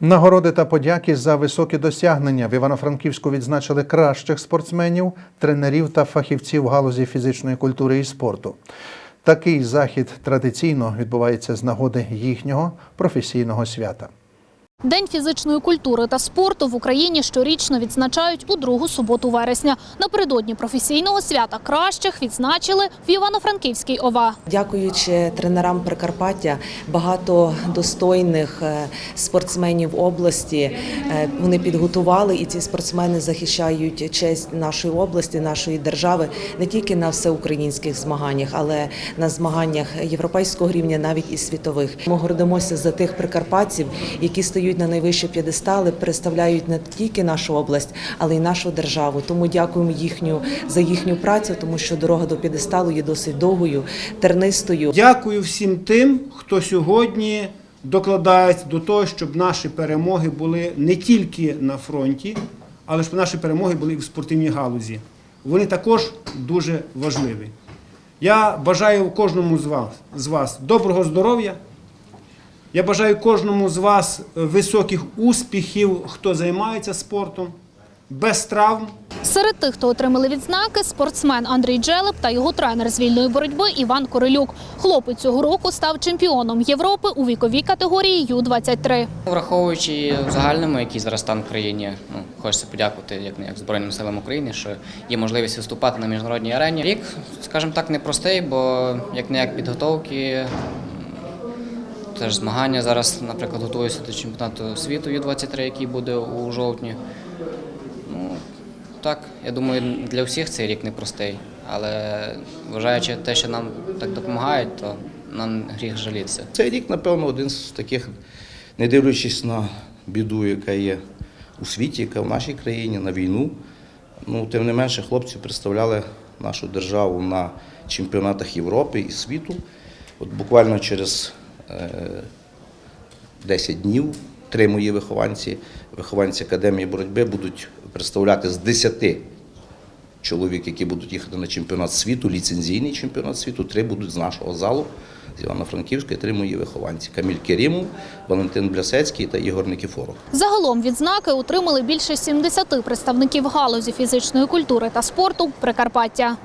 Нагороди та подяки за високі досягнення в Івано-Франківську відзначили кращих спортсменів, тренерів та фахівців галузі фізичної культури і спорту. Такий захід традиційно відбувається з нагоди їхнього професійного свята. День фізичної культури та спорту в Україні щорічно відзначають у другу суботу вересня. Напередодні професійного свята кращих відзначили в Івано-Франківській ОВА. Дякуючи тренерам Прикарпаття, багато достойних е, спортсменів області е, вони підготували, і ці спортсмени захищають честь нашої області, нашої держави не тільки на всеукраїнських змаганнях, але на змаганнях європейського рівня, навіть і світових. Ми гордимося за тих прикарпатців, які стоять на найвищі п'єдестали, представляють не тільки нашу область, але й нашу державу. Тому дякуємо їхню за їхню працю, тому що дорога до п'єдесталу є досить довгою, тернистою. Дякую всім тим, хто сьогодні докладається до того, щоб наші перемоги були не тільки на фронті, але щоб наші перемоги були і в спортивній галузі. Вони також дуже важливі. Я бажаю кожному з вас, з вас доброго здоров'я. Я бажаю кожному з вас високих успіхів, хто займається спортом, без травм. Серед тих, хто отримали відзнаки, спортсмен Андрій Джелеп та його тренер з вільної боротьби Іван Корилюк. Хлопець цього року став чемпіоном Європи у віковій категорії Ю-23. Враховуючи в загальному, який зараз стан в країні, ну хочеться подякувати як не як Збройним силам України, що є можливість виступати на міжнародній арені. Рік, скажімо так, непростий, бо як не як підготовки. Теж змагання зараз, наприклад, готуюся до чемпіонату світу Ю-23, який буде у жовтні. Ну, так, я думаю, для всіх цей рік непростий. Але вважаючи те, що нам так допомагають, то нам гріх жалітися. Цей рік, напевно, один з таких, не дивлячись на біду, яка є у світі, яка в нашій країні, на війну. Ну, тим не менше, хлопці представляли нашу державу на чемпіонатах Європи і світу. От буквально через 10 днів три мої вихованці, вихованці Академії боротьби, будуть представляти з 10 чоловік, які будуть їхати на чемпіонат світу, ліцензійний чемпіонат світу, три будуть з нашого залу, з Івано-Франківська, і три мої вихованці. Каміль Керімов, Валентин Блясецький та Ігор Никіфоров. Загалом відзнаки отримали більше 70 представників галузі фізичної культури та спорту Прикарпаття.